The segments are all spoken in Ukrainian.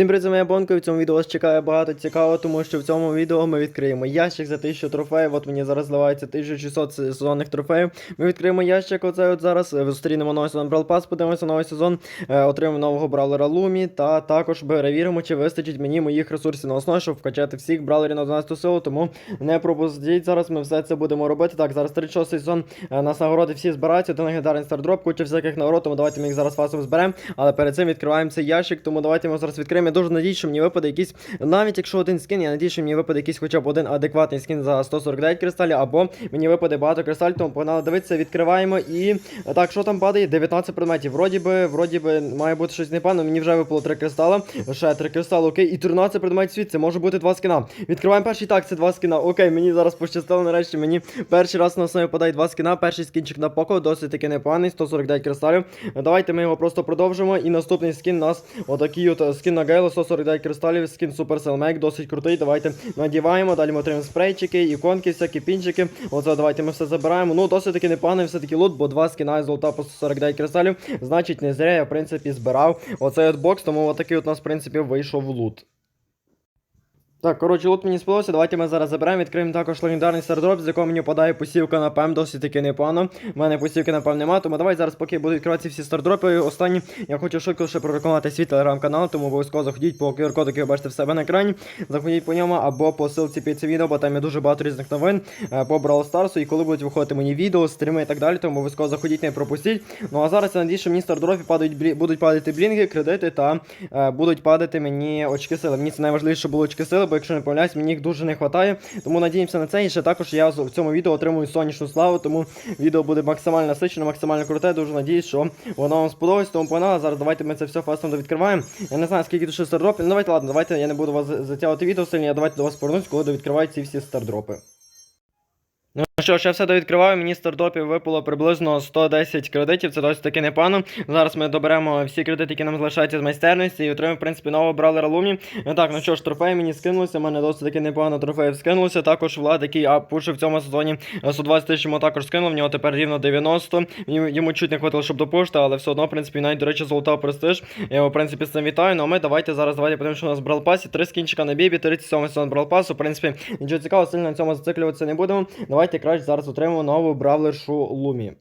Всім привіт, це моя бонка, в цьому відео вас чекає багато цікавого, тому що в цьому відео ми відкриємо ящик за 1000 трофеїв. От мені зараз зливається 1600 сезонних трофеїв. Ми відкриємо ящик оцей от зараз. е, Зустрінемо новий сезон Brawl Pass, подивимося новий сезон, е, отримаємо нового бравлера Лумі, та також перевіримо, чи вистачить мені моїх ресурсів на основі, щоб вкачати всіх бравлерів на 12 силу. Тому не пропустіть зараз. Ми все це будемо робити. Так, зараз 36 сезон. е, Нас нагороди всі збираються. Один легендарний стардроп, куча всяких нагород, тому давайте ми їх зараз фасом зберемо. Але перед цим відкриваємо цей ящик, тому давайте ми зараз відкриємо. Я дуже надіюсь, що мені випаде якийсь, навіть якщо один скін, я надіюсь, що мені випаде якийсь хоча б один адекватний скін за 149 кристалів, або мені випаде багато кристалів, тому погнали дивитися, відкриваємо і так, що там падає? 19 предметів. Вроді би, вроді би, має бути щось непевно. Мені вже випало 3 кристала. Ще 3 кристали, окей, і 13 предметів світ. Це може бути 2 скіна. Відкриваємо перший так, це 2 скіна. Окей, мені зараз пощастило нарешті. Мені перший раз на основі випадає 2 скіна. Перший скінчик на поко, досить таки непоганий, 149 кристалів. Давайте ми його просто продовжимо. І наступний скін у нас отакий от скін на Гейло, 149 кристалів, скін Supercell Make, досить крутий. Давайте надіваємо, далі ми отримаємо спрейчики, іконки, всякі пінчики. Оце давайте ми все забираємо. Ну, досить таки непоганий все-таки лут, бо два скіна і золота по 149 кристалів. Значить, не зря я, в принципі, збирав оцей от бокс, тому отакий от у нас, в принципі, вийшов лут. Так, коротше, лут мені сподобався. Давайте ми зараз заберемо. Відкриємо також легендарний стардроп, з якого мені подає посівка на ПЕМ, досить таки непогано. У мене посівки на ПЕМ нема, тому давай зараз, поки буду відкривати всі стардропи. Останні, я хочу швидко ще прорекламувати свій телеграм-канал, тому обов'язково заходіть по QR-коду, який ви бачите в себе на екрані. Заходіть по ньому або по ссылці під це відео, бо там є дуже багато різних новин е, по Brawl Stars, і коли будуть виходити мені відео, стріми і так далі, тому обов'язково заходіть, не пропустіть. Ну а зараз я надію, що мені стардропі падають будуть падати блінги, кредити та е, будуть падати мені очки сили. Мені це найважливіше, щоб були очки сили, бо якщо не помиляюсь, мені їх дуже не вистачає. Тому надіємося на це. І ще також я в цьому відео отримую сонячну славу, тому відео буде максимально насичене, максимально круте. Дуже надіюсь, що воно вам сподобається. Тому погнали. Зараз давайте ми це все фастом відкриваємо. Я не знаю, скільки тут ще стардропів. Ну давайте, ладно, давайте я не буду вас затягувати відео сильно, я давайте до вас повернусь, коли відкривають ці всі стардропи. Ну що ж, я все довідкриваю, мені з стартопів випало приблизно 110 кредитів, це досить таки непогано. Зараз ми доберемо всі кредити, які нам залишаються з майстерності, і отримаємо, в принципі, нового бравлера Лумі. Ну Так, ну що ж, трофеї мені скинулися, в мене досить таки непогано трофеїв скинулося. Також Влад, який а, в цьому сезоні е, 120 тисяч йому також скинув, в нього тепер рівно 90. Йому, чуть не хватило, щоб допушити, але все одно, в принципі, навіть, до речі, золотав престиж. Я його, в принципі, з цим вітаю. Ну а ми давайте зараз давайте подивимося, що у нас в бралпасі. Три скінчика на бібі, 37 сезон бралпасу. В принципі, нічого цікавого, сильно на цьому зациклюватися не будемо. Давайте краще зараз отримаємо нову бравлершу Лумі.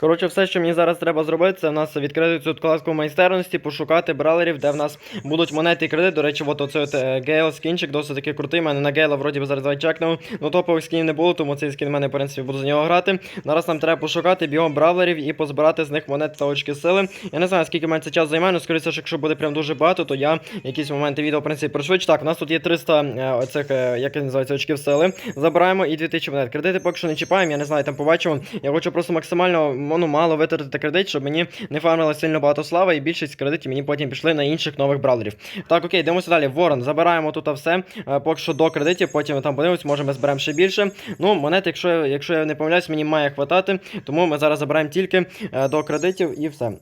Коротше, все, що мені зараз треба зробити, це в нас відкрити цю вкладку майстерності, пошукати бралерів, де в нас будуть монети і кредит. До речі, от оцей от Гейл скінчик досить таки крутий. Мене на Гейла вроді би зараз давай чекнув. Ну топових скінів не було, тому цей скін в мене, в принципі, буду за нього грати. Зараз нам треба пошукати бігом бравлерів і позбирати з них монети та очки сили. Я не знаю, скільки мене це час займає, але скоріше, що якщо буде прям дуже багато, то я якісь моменти відео, в принципі, пришвидшу. Так, у нас тут є 300 е, оцих, е, як вони називаються, очків сили. Забираємо і 2000 монет. Кредити поки що не чіпаємо, я не знаю, там побачимо. Я хочу просто максимально ну, мало витратити кредит, щоб мені не фармило сильно багато слави, і більшість кредитів мені потім пішли на інших нових бравлерів. Так, окей, йдемося далі. Ворон, забираємо тут все. Е, Поки що до кредитів, потім там подивимось, може ми зберемо ще більше. Ну, монет, якщо, якщо я не помиляюсь, мені має хватати, тому ми зараз забираємо тільки е, до кредитів і все.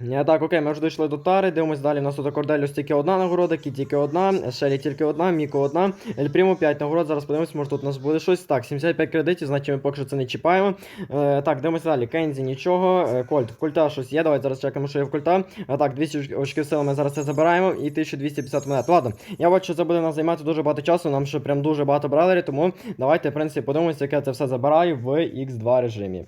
Е, Так, окей, ми вже дійшли до тари, дивимось далі. У нас тут Корделюс тільки одна нагорода, Кі тільки одна, Шелі тільки одна, Міко одна, Ель Прімо 5 нагород. Зараз подивимось, може тут у нас буде щось. Так, 75 кредитів, значить ми поки що це не чіпаємо. Е, так, дивимося далі. Кензі нічого. Е, Кольт, в культа щось є. Давайте зараз чекаємо, що є в культа. А так, 200 очків сили ми зараз це забираємо і 1250 монет. Ладно, я бачу, що це буде нас займати дуже багато часу. Нам ще прям дуже багато бралерів, тому давайте, в принципі, подивимося, як я це все забираю в X2 режимі.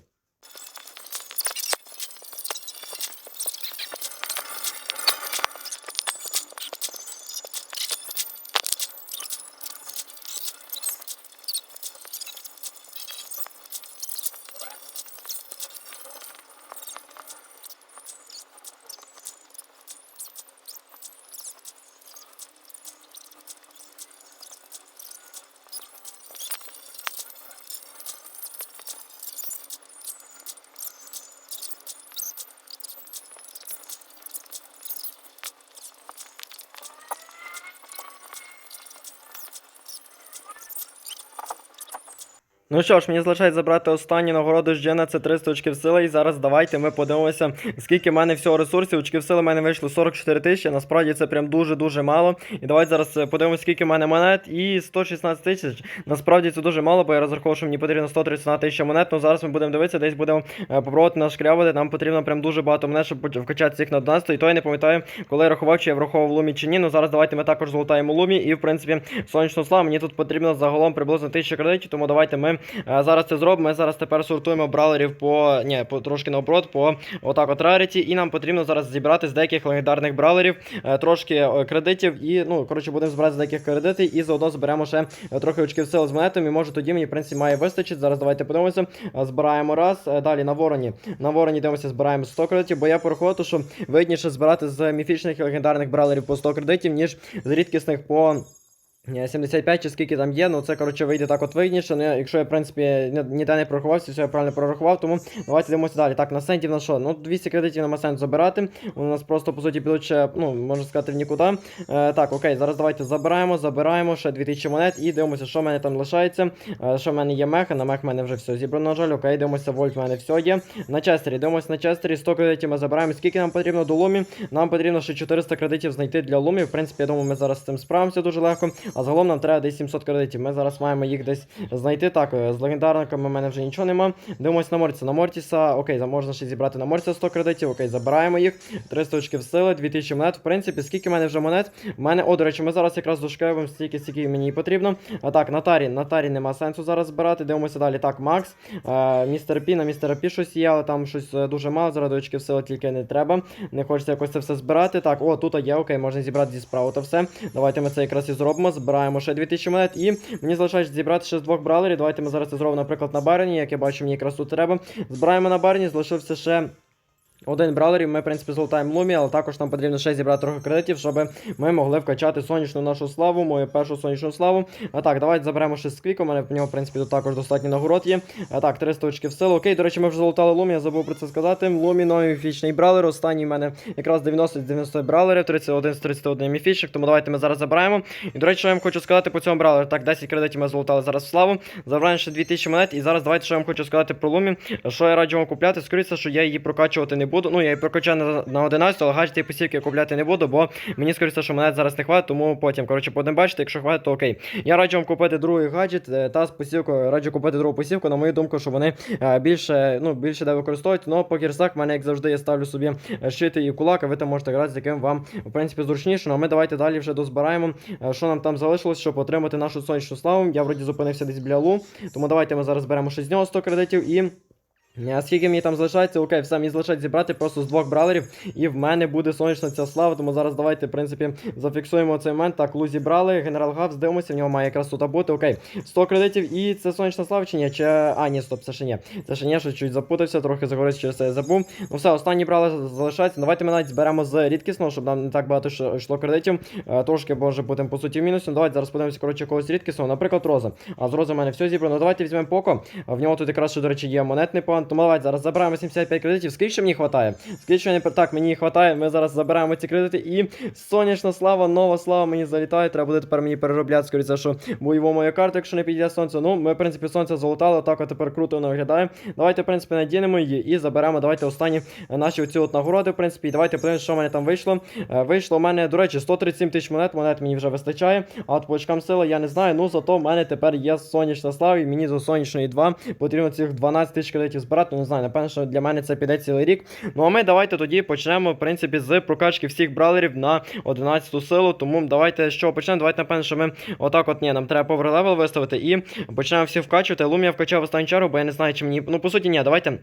Ну що ж, мені залишається забрати останню нагороду з Джена, це 300 очків сили. І зараз давайте ми подивимося, скільки в мене всього ресурсів. Очків сили в мене вийшло 44 тисячі. Насправді це прям дуже-дуже мало. І давайте зараз е, подивимося, скільки в мене монет. І 116 тисяч. Насправді це дуже мало, бо я розраховував, що мені потрібно 131 тисяча монет. Ну зараз ми будемо дивитися, десь будемо е, попробувати нашкрябати. Нам потрібно прям дуже багато монет, щоб вкачати цих на 12. І то я не пам'ятаю, коли я рахував, чи я враховував лумі чи ні. Ну зараз давайте ми також золотаємо лумі. І в принципі, сонячну славу. Мені тут потрібно загалом приблизно 1000 кредитів, тому давайте ми е, зараз це зробимо. Ми зараз тепер сортуємо бралерів по. Ні, по трошки наоборот, по отак от раріті. І нам потрібно зараз зібрати з деяких легендарних бралерів е, трошки е, кредитів. І, ну, коротше, будемо збирати з деяких кредитів і заодно зберемо ще трохи очків сили з монетами. І може тоді мені, в принципі, має вистачить. Зараз давайте подивимося. Збираємо раз. Далі на вороні. На вороні дивимося, збираємо 100 кредитів, бо я порахував, що вигідніше збирати з міфічних і легендарних бралерів по 100 кредитів, ніж з рідкісних по. Ні, 75 чи скільки там є, ну це коротше вийде так от вигідніше. Ну, я- якщо я, в принципі, ніде не прорахувався, все я правильно прорахував, тому давайте дивимося далі. Так, на сентів на що? Ну, 200 кредитів нема сенсу забирати. У нас просто, по суті, підуть ще, ну, можна сказати, в нікуди. Е, так, окей, зараз давайте забираємо, забираємо ще 2000 монет і дивимося, що в мене там лишається. Е, що в мене є меха, на мех в мене вже все зібрано, на жаль. Окей, дивимося, вольт в мене все є. На честері, дивимося на честері, 100 кредитів ми забираємо. Скільки нам потрібно до лумі? Нам потрібно ще 400 кредитів знайти для лумі. В принципі, я думаю, ми зараз з цим справимося дуже легко. А загалом нам треба десь 700 кредитів. Ми зараз маємо їх десь знайти. Так, е, з легендарниками в мене вже нічого нема. Дивимось на Мортіса. На Мортіса, окей, можна ще зібрати на Мортіса 100 кредитів. Окей, забираємо їх. 300 очків сили, 2000 монет. В принципі, скільки в мене вже монет? У мене, о, до речі, ми зараз якраз дошкаємо стільки, скільки мені потрібно. А так, на тарі, на тарі нема сенсу зараз збирати. Дивимося далі. Так, Макс, е, містер Пі, на містера Пі щось є, але там щось е, дуже мало. Заради очків сили тільки не треба. Не хочеться якось це все збирати. Так, о, тут є, окей, можна зібрати зі справу то все. Давайте ми це якраз і зробимо. Збираємо ще 2000 монет. І мені залишається зібрати ще з двох бралерів. Давайте ми зараз це зробимо, наприклад, на барені, як я бачу, мені якраз тут треба. Збираємо на барені, залишився ще. Один бралерів, ми, в принципі, золотаємо лумі, але також нам потрібно ще зібрати трохи кредитів, щоб ми могли вкачати сонячну нашу славу, мою першу сонячну славу. А так, давайте заберемо ще сквік, у мене в нього, в принципі, тут також достатньо нагород є. А так, 300 очків сили. Окей, до речі, ми вже золотали лумі, я забув про це сказати. Лумі новий міфічний бралер. Останній в мене якраз 90 з 90 бралерів, 31 з 31 міфічних, тому давайте ми зараз забираємо. І, до речі, що я вам хочу сказати по цьому бралеру. Так, 10 кредитів ми золотали зараз в славу. Забираємо ще 2000 монет. І зараз давайте, що я вам хочу сказати про лумі. Що я раджу вам купляти? Скоріше, що я її прокачувати не буду. Ну, я її прокачаю на, на 11, але гаджети і посівки я купляти не буду, бо мені скоріше, що монет зараз не хватить, тому потім, коротше, будемо бачити, якщо хватить, то окей. Я раджу вам купити другий гаджет е, та з посівкою, раджу купити другу посівку, на мою думку, що вони е, більше, ну, більше де використовують. Ну, по гірсах в мене, як завжди, я ставлю собі е, щити і кулак, а ви там можете грати, з яким вам, в принципі, зручніше. Ну, а ми давайте далі вже дозбираємо, що нам там залишилось, щоб отримати нашу сонячну славу. Я вроді зупинився десь біля лу, тому давайте ми зараз беремо ще з нього 100 кредитів і. А скільки мені там залишається, окей, все, мені залишається зібрати просто з двох бралерів, і в мене буде сонячна ця слава, тому зараз давайте, в принципі, зафіксуємо цей момент. Так, лузі брали, генерал Гавс, дивимося, в нього має якраз тут бути. Окей, 100 кредитів, і це сонячна слава чи ні? Чи... А, ні, стоп, це ще ні. Це ще ні, що чуть запутався, трохи загорить, через це я забув. Ну все, останні брали залишаються. Давайте ми навіть зберемо з рідкісного, щоб нам не так багато йшло- кредитів. Е, Трошки може бути по суті в мінусі. Ну, Давайте зараз подивимося, коротше, когось рідкісного, наприклад, Роза. А з Рози в мене все зібрано. Давайте візьмемо Поко. В нього тут якраз ще, до речі, є монетний план. Тому давайте зараз забираємо 75 кредитів. Скільки мені хватає? Скільки мені так, мені хватає. Ми зараз забираємо ці кредити і сонячна слава, нова слава мені залітає. Треба буде тепер мені переробляти, скоріше, що бойову мою карту, якщо не підійде сонце. Ну, ми, в принципі, сонце золотали, так от тепер круто воно виглядає. Давайте, в принципі, надінемо її і заберемо. Давайте останні е, наші оці от нагороди, в принципі. І давайте подивимося, що в мене там вийшло. Е, Вийшло у мене, до речі, 137 тисяч монет. Монет мені вже вистачає. А от по очкам сили я не знаю. Ну зато в мене тепер є сонячна слава, і мені до сонячної 2 потрібно цих 12 тисяч кредитів збирати. Ну не знаю, напевно, що для мене це піде цілий рік. Ну а ми давайте тоді почнемо, в принципі, з прокачки всіх бралерів на 11 силу. Тому давайте що почнемо. Давайте, напевно, що ми отак от ні, нам треба повер левел виставити і почнемо всі вкачувати. Лум я вкачав останню чергу, бо я не знаю, чи мені. Ну, по суті, ні, давайте.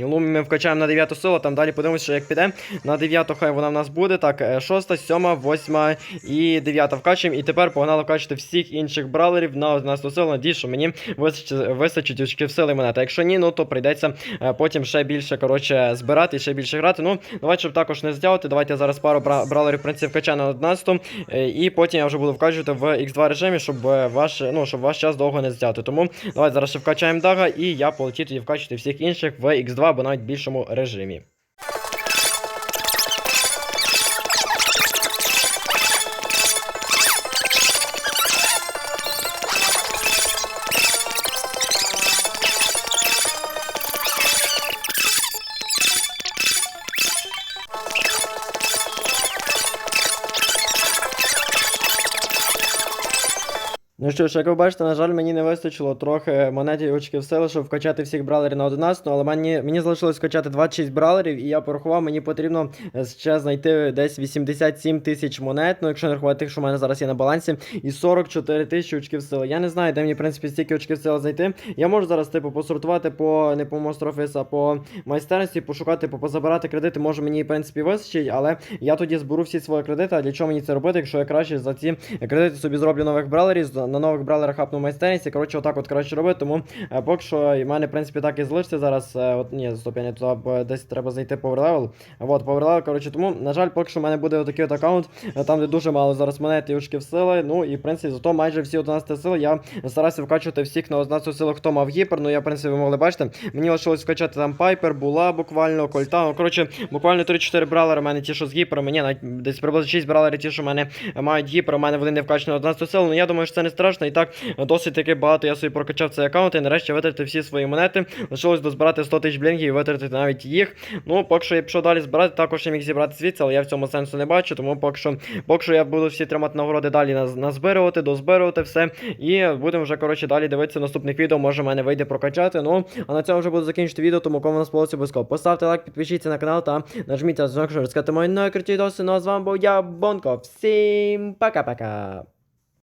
Лумі ми вкачаємо на 9 силу, там далі подивимося, що як піде. На 9 хай вона в нас буде. Так, 6, 7, 8 і 9 вкачуємо. І тепер погнали вкачувати всіх інших бралерів на 11 силу. Надію, що мені вистачить, вистачить очків сили монета. Якщо ні, ну то прийдеться е, потім ще більше коротше, збирати і ще більше грати. Ну, давайте, щоб також не здягати. Давайте я зараз пару бра- бралерів в принципі, вкачаю на 11 е, і потім я вже буду вкачувати в X2 режимі, щоб е, ваш, ну, щоб ваш час довго не здяти. Тому давайте зараз ще вкачаємо дага, і я полетів тоді вкачувати всіх інших в X2 або навіть більшому режимі. Що ж, як ви бачите, на жаль, мені не вистачило трохи монетів і очків сили, щоб вкачати всіх бралерів на 11, але мені, мені залишилось вкачати 26 бралерів, і я порахував, мені потрібно е, ще знайти десь 87 тисяч монет, ну якщо не рахувати тих, що в мене зараз є на балансі, і 44 тисячі очків сили. Я не знаю, де мені, в принципі, стільки очків сили знайти. Я можу зараз, типу, посортувати по не по Мострофіс, а по майстерності, пошукати, типу, позабирати кредити, може мені, в принципі, вистачить, але я тоді зберу всі свої кредити. А для чого мені це робити, якщо я краще за ці кредити собі зроблю нових бралерів, на нових бралерах хапну майстерність, і коротше, отак от краще робити. Тому е, поки що і в мене, в принципі, так і залишиться зараз. е, От ні, стоп, я не туди, десь треба знайти power От, power коротше, тому, на жаль, поки що в мене буде отакий от аккаунт, е, там, де дуже мало зараз монет і ушків сили. Ну і в принципі, зато майже всі 11 сили я старався вкачувати всіх на 11 силу, хто мав гіпер. Ну я, в принципі, ви могли бачити. Мені лишилось вкачати там пайпер, була буквально, кольта. Ну, коротше, буквально 3-4 бралери в мене ті, що з гіпером. Мені навіть десь приблизно 6 бралерів ті, що в мене мають гіпер, у мене вони не вкачані на 11 силу. Ну я думаю, що це не страшно. І так досить таки багато я собі прокачав цей аккаунт і нарешті витратив всі свої монети. Лишилось дозбирати 100 тисяч блінгів і витратити навіть їх. Ну, поки що я пішов далі збирати, також я міг зібрати звідси, але я в цьому сенсу не бачу, тому поки що, поки що я буду всі тримати нагороди далі наз- назбирувати, дозбирувати все. І будемо вже, коротше, далі дивитися наступних відео, може в мене вийде прокачати. Ну, а на цьому вже буду закінчити відео, тому кому нас сподобалося обов'язково. Поставте лайк, підпишіться на канал та нажміть на дзвінок, щоб розказати мої найкруті відоси. Ну а з вами був я, Бонко. Всім пока-пока.